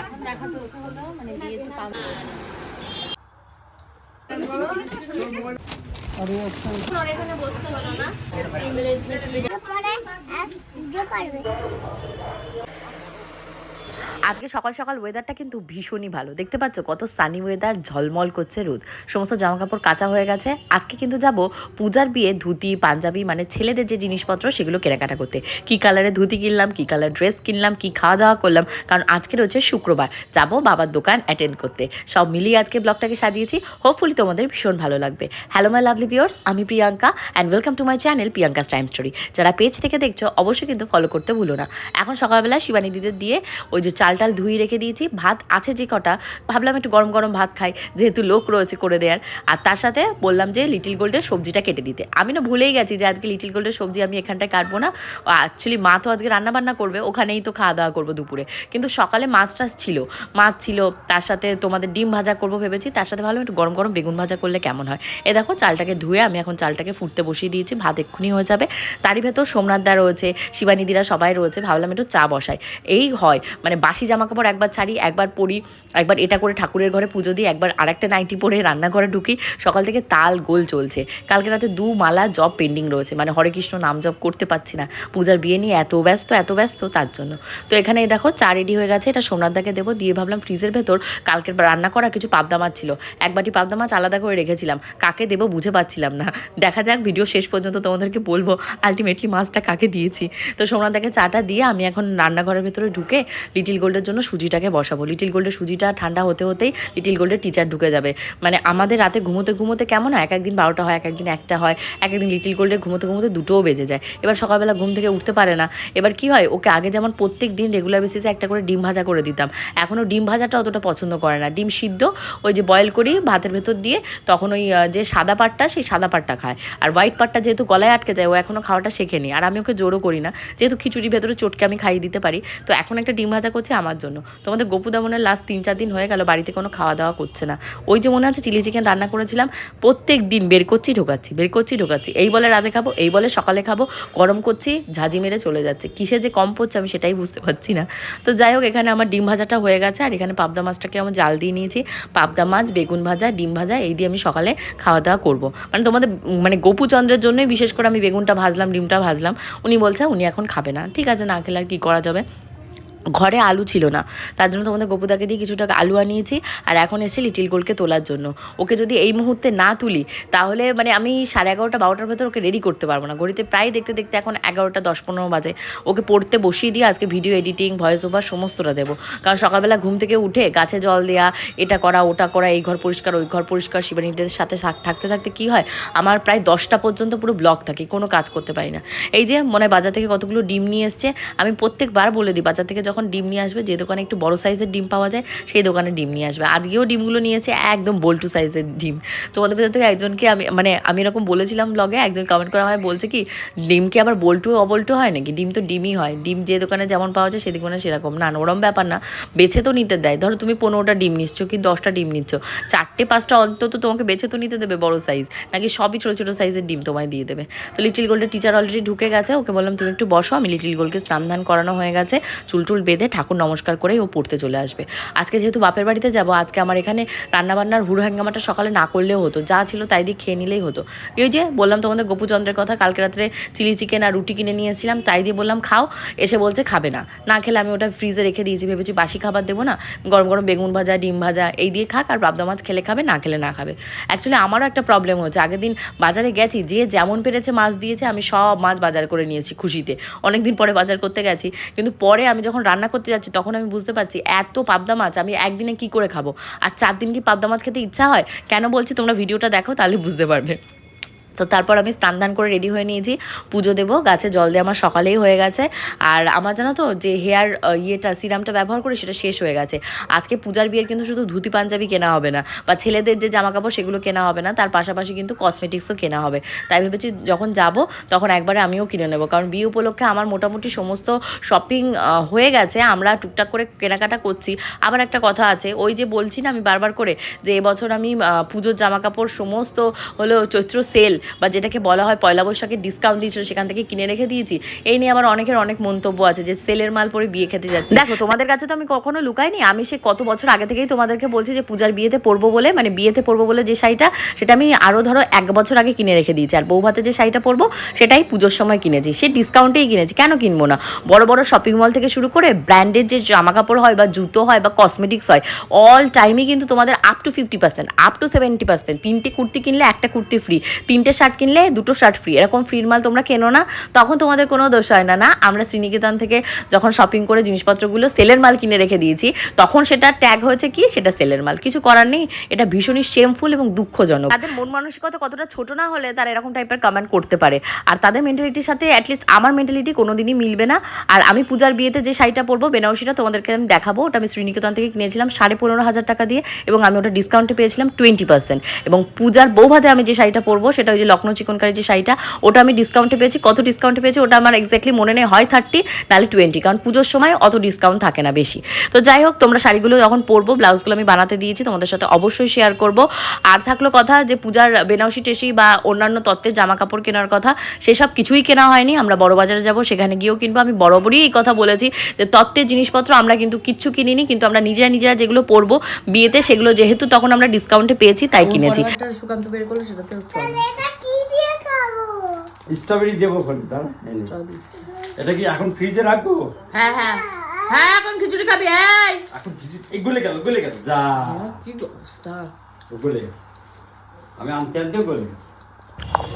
এখন দেখা চলছে হলো মানে দিয়েছে পাম এখানে বসতে হলো না। আজকে সকাল সকাল ওয়েদারটা কিন্তু ভীষণই ভালো। দেখতে পাচ্ছ কত সানি ওয়েদার ঝলমল করছে রোদ। সমস্ত জামা কাপড় কাঁচা হয়ে গেছে। আজকে কিন্তু যাব পূজার বিয়ে, ধুতি, পাঞ্জাবি মানে ছেলেদের যে জিনিসপত্র সেগুলো কেনাকাটা করতে। কি কালারের ধুতি কিনলাম, কি কালার ড্রেস কিনলাম, কি খাওয়া দাওয়া করলাম। কারণ আজকে রয়েছে শুক্রবার। যাব বাবার দোকান অ্যাটেন্ড করতে। সব মিলিয়ে আজকে ব্লগটাকে সাজিয়েছি। হোপফুলি তোমাদের ভীষণ ভালো লাগবে। হ্যালো মাই লাভলি ভিউয়ার্স আমি Priyanka and welcome to my channel Priyanka's time story যারা পেজ থেকে দেখছ, অবশ্যই কিন্তু ফলো করতে ভুলো না। এখন সকালবেলা শিবানী দিদির দিয়ে ওই যে চাল টাল ধুয়ে রেখে দিয়েছি। ভাত আছে যে কটা, ভাবলাম একটু গরম গরম ভাত খাই, যেহেতু লোক রয়েছে করে দেওয়ার আর তার সাথে বললাম যে লিটিল গোল্ডের সবজিটা কেটে দিতে। আমি না ভুলেই গেছি যে আজকে লিটিল গোল্ডের সবজি আমি এখানটায় কাটবো না। অ্যাকচুয়ালি মা তো আজকে রান্না বান্না করবে, ওখানেই তো খাওয়া দাওয়া করব দুপুরে। কিন্তু সকালে মাছ টাছ ছিল, মাছ ছিল, তার সাথে তোমাদের ডিম ভাজা করব ভেবেছি, তার সাথে ভালো একটু গরম গরম বেগুন ভাজা করলে কেমন হয়। এ দেখো চালটাকে ধুয়ে আমি এখন চালটাকে ফুটতে বসিয়ে দিয়েছি, ভাত এক্ষুনি হয়ে যাবে। তারই ভেতর সোমনাথদা রয়েছে, শিবানীদিরা সবাই রয়েছে, ভাবলাম একটু চা বসাই। এই হয় মানে বাসি জামা কাপড় একবার ছাড়ি, একবার পরি, একবার এটা করে ঠাকুরের ঘরে পুজো দিই, একবার আরেকটা নাইটি পরে রান্নাঘরে ঢুকি, সকাল থেকে তাল গোল চলছে। কালকে রাতে দু মালা জব পেন্ডিং রয়েছে মানে হরে কৃষ্ণ নাম জব করতে পারছি না। পূজার বিয়ে নিয়ে এত ব্যস্ত এত ব্যস্ত, তার জন্য। তো এখানে দেখো, চা রেডি হয়ে গেছে, এটা সোমনাথদাকে দেবো, দিয়ে ভাবলাম ফ্রিজের ভেতর কালকের রান্না করা কিছু পাবদা মাছ ছিল। এক বাটি পাবদা মাছ আলাদা করে রেখেছিলাম, কাকে দেবো বুঝে পাচ্ছিলাম না। দেখা যাক ভিডিও শেষ পর্যন্ত তোমাদেরকে বলব আলটিমেটলি মাছটা কাকে দিয়েছি। তো সোমনাথদাকে চাটা দিয়ে আমি এখন রান্নাঘরের ভেতরে ঢুকে লিটিল গোল্ডের জন্য সুজিটাকে বসাবো। লিটিল গোল্ডের সুজিটা ঠান্ডা হতে হতেই লিটিল গোল্ডের টিচার ঢুকে যাবে। মানে আমাদের রাতে ঘুমোতে ঘুমোতে কেমন হয়? এক একদিন বারোটা হয় এক একদিন একটা হয় এক একদিন লিটিল গোল্ডের ঘুমোতে ঘুমোতে দুটোও বেজে যায়। এবার সকালবেলা ঘুম থেকে উঠতে পারে না। এবার কি হয়? ওকে আগে যেমন প্রত্যেক দিন রেগুলার বেসিসে একটা করে ডিম ভাজা করে দিতাম। এখনও ডিম ভাজাটা অতটা পছন্দ করে না। ডিম সিদ্ধ, ওই যে বয়েল করি, ভাতের ভেতর দিয়ে তখন ওই যে সাদা পাটটা, সেই সাদা পাটটা খায়। আর হোয়াইট পাটটা যেহেতু গলায় আটকে যায়, ও এখনও খাওয়াটা শেখেনি। আর আমি ওকে জোরও করি না। যেহেতু খিচুড়ির ভেতরে চটকে আমি খাইয়ে দিতে পারি। তো এখন একটা ডিম ভাজা করছি আমার জন্য। তোমাদের গোপু দামনের লাস্ট তিন, চার দিন হয়ে গেল, বাড়িতে কোনো খাওয়া দাওয়া করছে না। ওই যে মনে আছে, চিলি চিকেন রান্না করেছিলাম, প্রত্যেক দিন বের করছি, ঢোকাচ্ছি, বের করছি, ঢোকাচ্ছি। এই বলে রাতে খাব, এই বলে সকালে খাব, গরম করছি, ঝাঁঝি মেরে চলে যাচ্ছে। কিসে যে কম পড়ছে আমি সেটাই বুঝতে পারছি না। তো যাই হোক, এখানে আমার ডিম ভাজাটা হয়ে গেছে, আর এখানে পাবদা মাছটাকে আমি জাল দিয়ে নিয়েছি। পাবদা মাছ, বেগুন ভাজা, ডিম ভাজা, এই দিয়ে আমি সকালে খাওয়া দাওয়া করব। মানে তোমাদের মানে গোপুচন্দ্রের জন্যই বিশেষ করে আমি বেগুনটা ভাজলাম, ডিমটা ভাজলাম। উনি বলছে, উনি এখন খাবে না। ঠিক আছে, না খেলে আর কী করা যাবে? ঘরে আলু ছিল না। তার জন্য তোমাদের গোপুদাকে দিয়ে কিছুটা আলু আনিয়েছি আর এখন এসে লিটিল গোলকে তোলার জন্য। ওকে যদি এই মুহূর্তে না তুলি, তাহলে মানে আমি সাড়ে এগারোটা বারোটার ভেতর ওকে রেডি করতে পারব না। ঘড়িতে প্রায় দেখতে দেখতে এখন এগারোটা দশ পনেরো বাজে। ওকে পড়তে বসিয়ে দিয়ে আজকে ভিডিও এডিটিং ভয়েস ওভার সমস্তটা দেবো। কারণ সকালবেলা ঘুম থেকে উঠে গাছে জল দেওয়া এটা করা, ওটা করা, এই ঘর পরিষ্কার, ওই ঘর পরিষ্কার, শিবানীদের সাথে থাকতে থাকতে কি হয়? আমার প্রায় দশটা পর্যন্ত পুরো ব্লক থাকে, কোনো কাজ করতে পারি না। এই যে মনে বাজার থেকে কতগুলো ডিম নিয়ে এসছে, আমি প্রত্যেকবার বলে দিই, বাজার থেকে যখন ডিম নিয়ে আসবে যে দোকানে একটু বড় সাইজের ডিম পাওয়া যায় সেই দোকানে ডিম নিয়ে আসবে। আজকেও ডিমগুলো নিয়েছে একদম বল্টু সাইজের ডিম। তোমাদের ভেতর থেকে একজনকে আমি মানে আমি এরকম বলেছিলাম ব্লগে একজন কমেন্ট করা হয় বলছে কি ডিমকে আবার বল্টু অবল্টু হয় নাকি? ডিম তো ডিমই হয়। ডিম যে দোকানে যেমন পাওয়া যায় সেই দোকানে সেরকম। না না, ওরম ব্যাপার না। বেছে তো নিতে দেয়। ধরো তুমি পনেরোটা ডিম নিচ্ছ কি দশটা ডিম নিচ্ছ। চারটে পাঁচটা অন্তত তোমাকে বেছে তো নিতে দেবে বড় সাইজ নাকি সবই ছোটো ছোটো সাইজের ডিম তোমায় দিয়ে দেবে। তো লিটিল গোল্ডের টিচার অলরেডি ঢুকে গেছে। ওকে বললাম তুমি একটু বসো। আমি লিটিল গোল্ডকে স্নান ধান করানো হয়ে গেছে। চুল টুল বেঁধে ঠাকুর নমস্কার করেই ও পড়তে চলে আসবে। আজকে যেহেতু বাপের বাড়িতে যাব, আজকে আমার এখানে রান্নাবান্নার হুড় হ্যাঙ্গামাটা সকালে না করলেও হতো। যা ছিল তাই দিয়ে খেয়ে নিলেই হতো। এই যে বললাম তোমাদের গোপুচন্দ্রের কথা, কালকে রাত্রে চিলি চিকেন আর রুটি কিনে নিয়ে এসেছিলাম, তাই দিয়ে বললাম খাও, এসে বলছে খাবে না। না খেলে আমি ওটা ফ্রিজে রেখে দিয়েছি, ভেবেছি বাসি খাবার দেবো না। গরম গরম বেগুন ভাজা, ডিম ভাজা, এই দিয়ে খাক আর পাবদা মাছ খেলে খাবে, না খেলে না খাবে। অ্যাকচুয়ালি আমারও একটা প্রবলেম হচ্ছে আগের দিন বাজারে গেছি, যে যেমন পেরেছে মাছ দিয়েছে, আমি সব মাছ বাজার করে নিয়েছি খুশিতে। অনেকদিন পরে বাজার করতে গেছি, কিন্তু পরে আমি যখন রান্না করতে যাচ্ছি, তখন আমি বুঝতে পারছি এত পাবদা মাছ আমি একদিনে কি করে খাব? আর চার দিন কি পাবদা মাছ খেতে ইচ্ছা হয়? কেন বলছি তোমরা ভিডিওটা দেখো, তাহলে বুঝতে পারবে। তো তারপর আমি স্নান দান করে রেডি হয়ে নিয়েছি। পুজো দেবো, গাছে জল দিয়ে আমার সকালেই হয়ে গেছে। আর আমার জানো তো, যে হেয়ার ইয়েটা সিরামটা ব্যবহার করে সেটা শেষ হয়ে গেছে। আজকে পূজার বিয়ের কিন্তু শুধু ধুতি, পাঞ্জাবি কেনা হবে না বা ছেলেদের যে জামা কাপড় সেগুলো কেনা হবে না, তার পাশাপাশি কিন্তু কসমেটিক্সও কেনা হবে। তাই ভেবেছি যখন যাব, তখন একবারে আমিও কিনে নেব। কারণ বিয়ে উপলক্ষে আমার মোটামুটি সমস্ত শপিং হয়ে গেছে। আমরা টুকটাক করে কেনাকাটা করছি। আবার একটা কথা আছে, ওই যে বলছি না আমি বারবার করে, যে এবছর আমি পুজোর জামা কাপড় সমস্ত হলো চৈত্র সেল বা যেটাকে বলা হয় পয়লা বৈশাখের ডিসকাউন্ট দিয়েছিল সেখান থেকে কিনে রেখে দিয়েছি। এই নিয়ে আবার অনেকের অনেক মন্তব্য আছে যে সেলের মাল পরে বিয়ে খেতে যাচ্ছে। দেখো তোমাদের কাছে তো আমি কখনো লুকাইনি। আমি সে কত বছর আগে থেকেই তোমাদেরকে বলছি যে পূজার বিয়েতে পরবো বলে মানে বিয়েতে পরবো বলে যে শাড়িটা সেটা আমি আরও ধরো এক বছর আগে কিনে রেখে দিয়েছি। আর বৌভাতে যে শাড়িটা পরবো সেটাই পুজোর সময় কিনেছি। সে ডিসকাউন্টেই কিনেছি। কেন কিনবো না? বড় বড় শপিং মল থেকে শুরু করে ব্র্যান্ডেড যে জামা কাপড় হয় বা জুতো হয় বা কসমেটিক্স হয় অল টাইমই কিন্তু তোমাদের up to fifty percent up to seventy percent তিনটে কুর্তি কিনলে একটা কুর্তি ফ্রি তিনটে শার্ট কিনলে দুটো শার্ট ফ্রি এরকম ফ্রির মাল তোমরা কেনো না, তখন তোমাদের কোনো দোষ হয় না না? আমরা শ্রীনিকেতন থেকে যখন শপিং করে জিনিসপত্রগুলো সেলের মাল কিনে রেখে দিয়েছি, তখন সেটা ট্যাগ হয়েছে কি? সেটা সেলের মাল। কিছু করার নেই। এটা ভীষণই শেমফুল এবং দুঃখজনক। তাদের মন মানসিকতা কতটা ছোট না হলে তারা এরকম টাইপের কমেন্ট করতে পারে। আর তাদের মেন্টালিটির সাথে অ্যাটলিস্ট আমার মেন্টালিটি কোনোদিনই মিলবে না। আর আমি পূজার বিয়েতে যে শাড়িটা পরবো, বেনারসিটা তোমাদেরকে আমি দেখাবো। ওটা আমি শ্রীনিকেতন থেকে কিনেছিলাম সাড়ে পনেরো হাজার টাকা দিয়ে এবং আমি ওটা ডিসকাউন্টে পেয়েছিলাম টোয়েন্টি পার্সেন্ট এবং পূজার বৌভাতে আমি যে শাড়িটা পরবো, সেটা ওই যে লখনৌ চিকনকারি যে শাড়িটা ওটা আমি ডিসকাউন্টে পেয়েছি। কত ডিসকাউন্টে পেয়েছি? ওটা আমার এক্স্যাক্টলি মনে নেই হয় থার্টি নাহলে টোয়েন্টি কারণ পুজোর সময় অত ডিসকাউন্ট থাকে না বেশি। তো যাই হোক তোমরা শাড়িগুলো যখন পরবো ব্লাউজগুলো আমি বানাতে দিয়েছি তোমাদের সাথে অবশ্যই শেয়ার করব। আর থাকল কথা যে পূজার বেনারসি টেসি বা অন্যান্য তত্ত্বের জামা কাপড় কেনার কথা সেসব কিছুই কেনা হয়নি। আমরা বড় বাজারে যাব সেখানে গিয়েও কিনবো। আমি বরাবরই এই কথা বলেছি যে তত্ত্বের জিনিসপত্র আমরা কিন্তু কিচ্ছু কিনিনি কিন্তু আমরা নিজেরা নিজেরা যেগুলো পরবো বিয়েতে সেগুলো যেহেতু তখন আমরা ডিসকাউন্টে পেয়েছি তাই কিনেছি। বের করল সেটাতেও স্ট্রবেরি দেবো খোল দাঁড়া এটা কি এখন ফ্রিজে রাখব? হ্যাঁ হ্যাঁ। হ্যাঁ এখন খিচুড়ি খাবি এই। এখন খিচুড়ি এই গলে গেল গলে গেল যা। কি অবস্থা? গলে আমি আনতে আনতে গলে গেছে।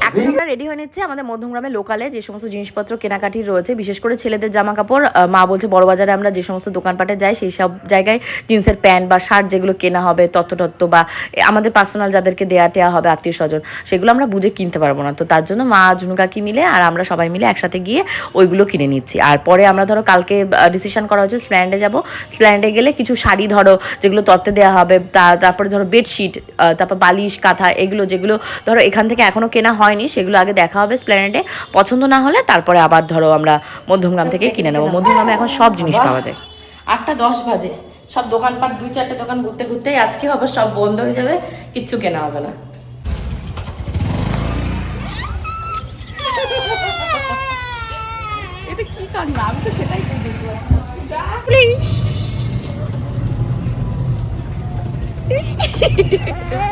এখন আমরা রেডি হয়ে নিচ্ছি আমাদের মধ্যমগ্রামে লোকালে যে সমস্ত জিনিসপত্র কেনাকাটি রয়েছে, বিশেষ করে ছেলেদের জামা কাপড় মা বলছে বড় বাজারে আমরা যে সমস্ত দোকানপাটে যাই, সেই সব জায়গায় জিন্সের প্যান্ট বা শার্ট যেগুলো কেনা হবে তত্ত্ব বা আমাদের পার্সোনাল যাদেরকে দেয়া টেয়া হবে আত্মীয় স্বজন সেগুলো আমরা বুঝে কিনতে পারব না। তো তার জন্য মা ঝুনু কাকি মিলে আর আমরা সবাই মিলে একসাথে গিয়ে ওইগুলো কিনে নিচ্ছি। আর পরে আমরা ধরো কালকে ডিসিশন করা হচ্ছে স্প্ল্যান্ডে যাব। স্প্ল্যান্ডে গেলে কিছু শাড়ি ধরো, যেগুলো তত্ত্বে দেওয়া হবে তারপরে ধরো বেডশিট তারপর বালিশ, কাঁথা, এগুলো যেগুলো ধরো এখান থেকে এখনও কেনা হয়নি সেগুলো আগে দেখা হবে স্প্ল্যানেডে পছন্দ না হলে তারপরে আবার ধরো আমরা মধ্যমগ্রাম থেকে কিনে নেব। মধ্যমগ্রামে এখন সব জিনিস পাওয়া যায়। আটটা দশ বাজে। সব দোকানপাট দুই চারটে দোকান ঘুরতে ঘুরতেই আজকে আবার সব বন্ধ হয়ে যাবে কিচ্ছু কেনা হবে না।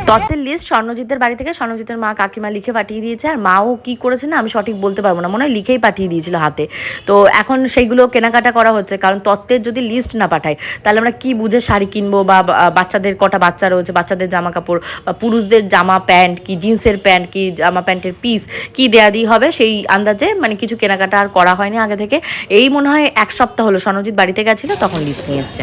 তথ্যের লিস্ট স্বর্ণজিতের বাড়ি থেকে স্বর্ণজিতের মা কাকিমা লিখে পাঠিয়ে দিয়েছে, আর মাও কি করেছে না আমি সঠিক বলতে পারব না, মনে হয় লিখেই পাঠিয়ে দিয়েছিল হাতে। তো এখন সেইগুলো কেনাকাটা করা হচ্ছে, কারণ তত্ত্বের যদি লিস্ট না পাঠায়, তাহলে আমরা কি বুঝে শাড়ি কিনবো বা বাচ্চাদের কটা বাচ্চা রয়েছে, বাচ্চাদের জামা কাপড় বা পুরুষদের জামা প্যান্ট কি, জিন্সের প্যান্ট কি, জামা প্যান্টের পিস কি দেয়া দিই হবে, সেই আন্দাজে মানে কিছু কেনাকাটা আর করা হয়নি আগে থেকে। এই মনে হয় এক সপ্তাহ হলো, স্বর্ণজিৎ বাড়িতে গেছিল, তখন লিস্ট নিয়ে এসছে।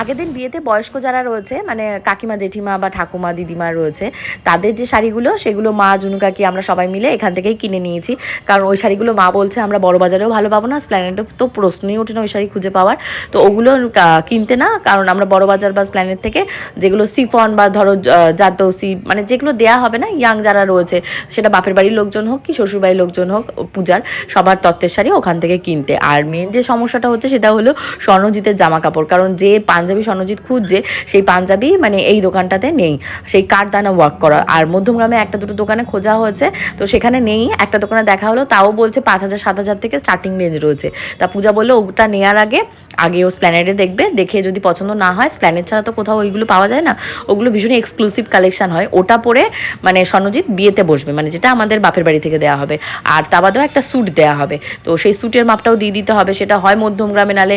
আগের দিন বিয়েতে বয়স্ক যারা রয়েছে মানে কাকিমা, জেঠিমা বা ঠাকুমা, দিদিমা রয়েছে, তাদের যে শাড়িগুলো, সেগুলো মা জুনু কাকি আমরা সবাই মিলে এখান থেকেই কিনে নিয়েছি। কারণ ওই শাড়িগুলো মা বলছে, আমরা বড় বাজারেও ভালো পাবো না স্প্ল্যানেটে তো প্রশ্নই ওঠে না ওই শাড়ি খুঁজে পাওয়ার। তো ওগুলো কিনতে না, কারণ আমরা বড় বাজার বা স্প্ল্যানেট থেকে যেগুলো সিফন বা ধরো জাতৌসি মানে যেগুলো দেয়া হবে না, ইয়াং যারা রয়েছে, সেটা বাপের বাড়ির লোকজন হোক কি শ্বশুরবাড়ির লোকজন হোক পূজার, সবার তত্ত্বের শাড়ি ওখান থেকে কিনতে। আর মেন যে সমস্যাটা হচ্ছে, সেটা হলো স্বর্ণজিতের জামা কাপড় কারণ যে পাঞ্জাবি স্বর্ণজিৎ খুঁজছে, সেই পাঞ্জাবি মানে এই দোকানটাতে নেই। সেই কাঠদানা ওয়ার্ক করা। আর মধ্যমগ্রামে একটা দুটো দোকানে খোঁজা হয়েছে, তো সেখানে নেই। একটা দোকানে দেখা হলো, তাও বলছে পাঁচ হাজার, সাত হাজার থেকে স্টার্টিং রেঞ্জ রয়েছে। তা পূজা বলল, ওটা নেওয়ার আগে আগে ও স্প্ল্যানেডে দেখবে, দেখে যদি পছন্দ না হয় স্প্ল্যানেড ছাড়া তো কোথাও ওইগুলো পাওয়া যায় না। ওগুলো ভীষণই এক্সক্লুসিভ কালেকশন হয়। ওটা পরে মানে স্বর্ণজিৎ বিয়েতে বসবে মানে যেটা আমাদের বাপের বাড়ি থেকে দেওয়া হবে। আর তা বাদেও একটা স্যুট দেওয়া হবে। তো সেই স্যুটের মাপটাও দিয়ে দিতে হবে। সেটা হয় মধ্যমগ্রামে, নালে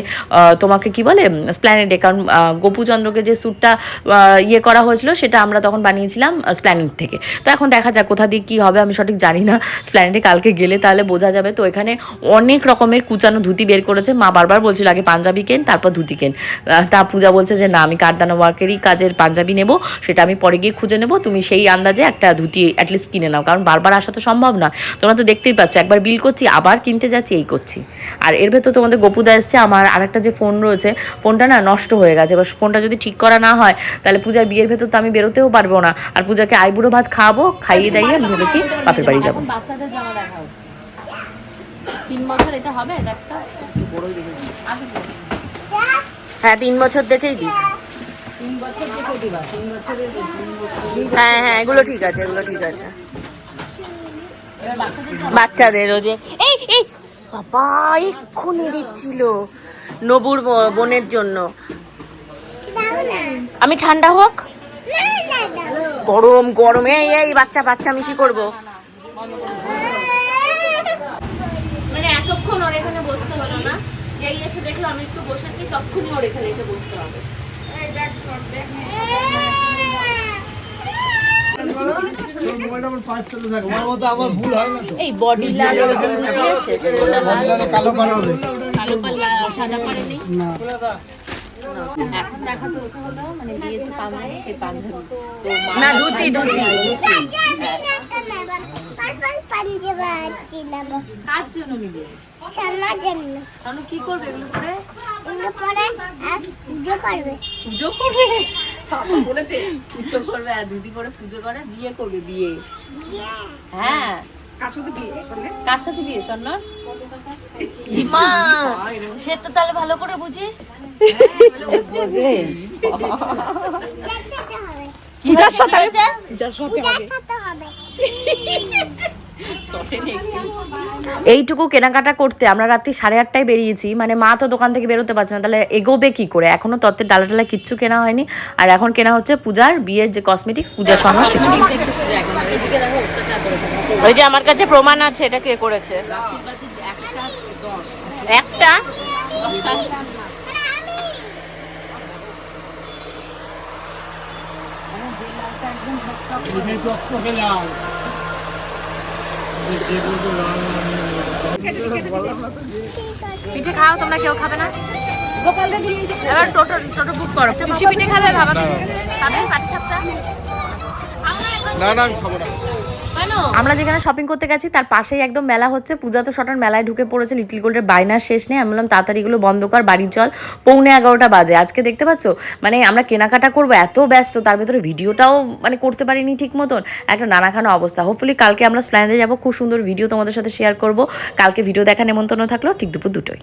তোমাকে কি বলে স্প্ল্যানেডে কারণ গোপুচন্দ্রকে যে স্যুটটা ইয়ে করা হয়েছিল, সেটা আমরা তখন বানিয়েছিলাম স্প্ল্যানেড থেকে। তো এখন দেখা যাক কোথা দিয়ে কী হবে, আমি সঠিক জানি না। স্প্ল্যানেডে কালকে গেলে তাহলে বোঝা যাবে। তো এখানে অনেক রকমের কুচানো ধুতি বের করেছে। মা বারবার বলছিল, আগে পাঞ্জাবি কেন, তারপর ধুতি কেন? তা পূজা বলছে যে, না, আমি কারদানা ওয়ার্কেরই কাজের পাঞ্জাবি নেব, সেটা আমি পরে গিয়ে খুঁজে নেব। তুমি সেই আন্দাজে একটা ধুতি অ্যাটলিস্ট কিনে নাও, কারণ বারবার আসা তো সম্ভব না। তোমরা তো দেখতেই পাচ্ছ, একবার বিল করছি, আবার কিনতে যাচ্ছি, এই করছি। আর এর ভেতর তোমাদের গোপুদা এসছে, আমার আরেকটা যে ফোন রয়েছে ফোনটা না নষ্ট হয়ে গেছে। এবার ফোনটা যদি ঠিক করা না হয় তাহলে পূজার বিয়ের ভেতর তো আমি বেরোতেও পারব না। আর পূজাকে আইবুড়ো ভাত খাওয়াবো খাইয়ে দাইয়ে আমি ভেবেছি বাপের বাড়ি যাব। বাচ্চাদের জামা দেখা তিন বছর এটা হবে একটা? হ্যাঁ তিন বছর দেখেই দিই। হ্যাঁ হ্যাঁ এগুলো ঠিক আছে এগুলো ঠিক আছে। যে এই বাবা এক্ষুনি দিচ্ছিল। নবুর বোনের জন্য আমি ঠান্ডা হোক গরম গরম এই এই বাচ্চা বাচ্চা আমি কি করব মানে এতক্ষণ ওর এখানে বসতে হলো না যেই এসে দেখল আমি একটু বসেছি তখনই ওর এখানে এসে বসতে হবে এই বডি লাল কালো কালো কালো পাল্লা সাদা পারেনি এখন দেখা চলছে হলো মানে দিয়েছে পাঞ্জাবি সেই পাঞ্জাবি তো না ধুতি ধুতি। কার জন্য নিবে সামার জন্য তাহলে কি করবে এগুলো করে এগুলো পরে? পুজো করবে? পুজো করবে বাবা বলেছে পুজো করবে আর দিদি করে পুজো করে বিয়ে করবে বিয়ে? হ্যাঁ। কার সাথে বিয়ে কার সাথে বিয়ে স্বর্ণর? মা সে তো তাহলে ভালো করে বুঝিস। যার সাথে হবে। যার সাথে হবে। এইটুকু কেনাকাটা করতে আমরা রাত্রি সাড়ে আটটায় বেরিয়েছি মানে মা তো দোকান থেকে বেরোতে পারছে না তাহলে এগোবে কি করে? এখনও তত্ত্বের ডালা টালা কিচ্ছু কেনা হয়নি আর এখন কেনা হচ্ছে পূজার বিয়ের যে কসমেটিক্স পূজার করে থাকে ওই যে আমার কাছে প্রমাণ আছে এটা কে করেছে? একটা দশ একটা দশটা চকচকে লাল পিঠে খাও, তোমরা কেউ খাবে না। এবার টোটো টোটো বুক করো। পিঠে খাবে ভাবা খাবে। পাটি সাপটা না না আমি খাব না। আমরা যেখানে শপিং করতে গেছি তার পাশেই একদম মেলা হচ্ছে। পূজা তো শটার মেলায় ঢুকে পড়েছে লিটল গোল্ডের বাইনার শেষ নেই। আমি বললাম তাড়াতাড়ি এগুলো বন্ধ কর বাড়ি চল। পৌনে এগারোটা বাজে। আজকে দেখতে পাচ্ছ? মানে আমরা কেনাকাটা করব এত ব্যস্ত। তার ভেতরে ভিডিওটাও মানে করতে পারিনি ঠিক মতন। একটা নানাখানা অবস্থা। হোপফুলি কালকে আমরা স্প্ল্যান্ডে যাব। খুব সুন্দর ভিডিও তোমাদের সাথে শেয়ার করব। কালকে ভিডিও দেখা নেমন্তন্ন থাকল। ঠিক দুপুর দুটোই